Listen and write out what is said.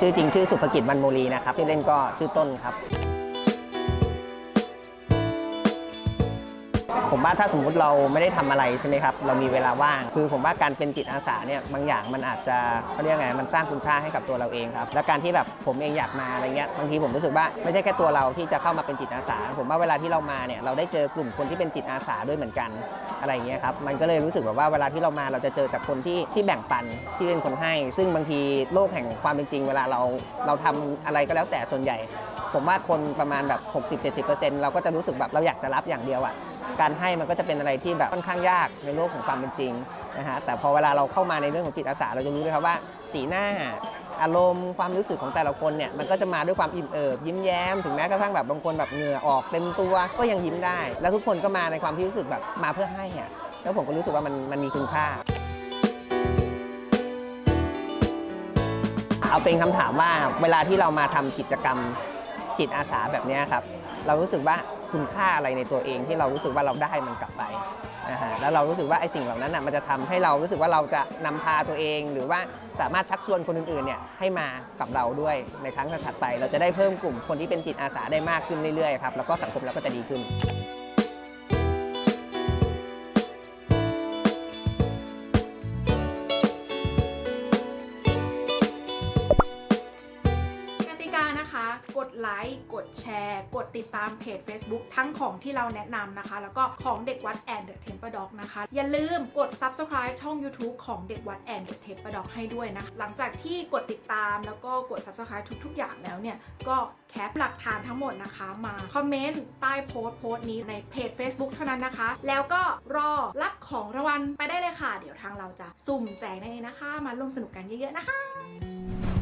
ชื่อจริงชื่อสุภกิจมันโมลีนะครับชื่อเล่นก็ชื่อต้นครับ ผมว่าถ้าสมมุติเราไม่ได้ทำอะไรใช่ไหมครับเรามีเวลาว่าง คือผมว่าการเป็นจิตอาสาเนี่ยบางอย่างมันอาจจะเขาเรียกไงมันสร้างคุณค่าให้กับตัวเราเองครับและการที่แบบผมเองอยากมาอะไรเงี้ยบางทีผมรู้สึกว่าไม่ใช่แค่ตัวเราที่จะเข้ามาเป็นจิตอาสา ผมว่าเวลาที่เรามาเนี่ยเราได้เจอกลุ่มคนที่เป็นจิตอาสาด้วยเหมือนกันอะไรเงี้ยครับมันก็เลยรู้สึกแบบว่าเวลาที่เรามาเราจะเจอแต่คนที่ที่แบ่งปันที่เป็นคนให้ ซึ่งบางทีโลกแห่งความเป็นจริง เวลาเราเราทำอะไรก็แล้วแต่ส่วนใหญ่ ผมว่าคนประมาณแบบ 60-70%เราก็จะรู้สึกแบบเราอยากจะรับอย่างเดียวอะ การให้มันก็จะเป็นอะไรที่แบบค่อนข้างยากในโลกของความเป็นจริงนะฮะแต่พอเวลาเราเข้ามาในเรื่องของจิตอาสาเราจะรู้เลยครับว่า สีหน้าอารมณ์ความรู้สึกของแต่ละคนเนี่ยมันก็จะมาด้วยความอิ่มเอิบยิ้มแย้มถึงแม้กระทั่งแบบบางคนแบบเหงื่อออกเต็มตัวก็ยังยิ้มได้ แล้วทุกคนก็มาในความที่รู้สึกแบบมาเพื่อให้อะแล้วผมก็รู้สึกว่ามันมันมีคุณค่าเอาเป็นคำถามว่าเวลาที่เรามาทำกิจกรรมจิตอาสาแบบนี้ครับ เรารู้สึกว่า คุณค่าอะไรในตัวเองที่เรารู้สึกว่าเราได้มันกลับไปนะฮะแล้วเรารู้สึกว่าไอ้สิ่งเหล่านั้นน่ะมันจะทำให้เรารู้สึกว่าเราจะนำพาตัวเอง หรือว่าสามารถชักชวนคนอื่นๆเนี่ยให้มากับเราด้วยในครั้งถัดไป เราจะได้เพิ่มกลุ่มคนที่เป็นจิตอาสาได้มากขึ้นเรื่อยๆครับแล้วก็สังคมเราก็จะดีขึ้น ติกานะคะ กดไลค์ กดแชร์ กดติดตามเพจ Facebook ทั้งของที่เราแนะนำนะคะ แล้วก็ของเด็กวัดแอนเดอะเทมเปอร์ด็อกนะคะ อย่าลืมกด Subscribe ช่อง YouTube ของเด็กวัดแอนเดอะเทมเปอร์ด็อกให้ด้วยนะะหลังจากที่กดติดตามแล้วก็กด Subscribe ทุก ๆ อย่างแล้วเนี่ย ก็แคปหลักฐานทั้งหมดนะคะ มาคอมเมนต์ใต้โพสต์โพสต์นี้ในเพจ Facebook เท่านั้นนะคะ แล้วก็รอรับของรางวัลไปได้เลยค่ะ เดี๋ยวทางเราจะสุ่มแจกในนี้นะคะ มาร่วมสนุกกันเยอะๆนะคะ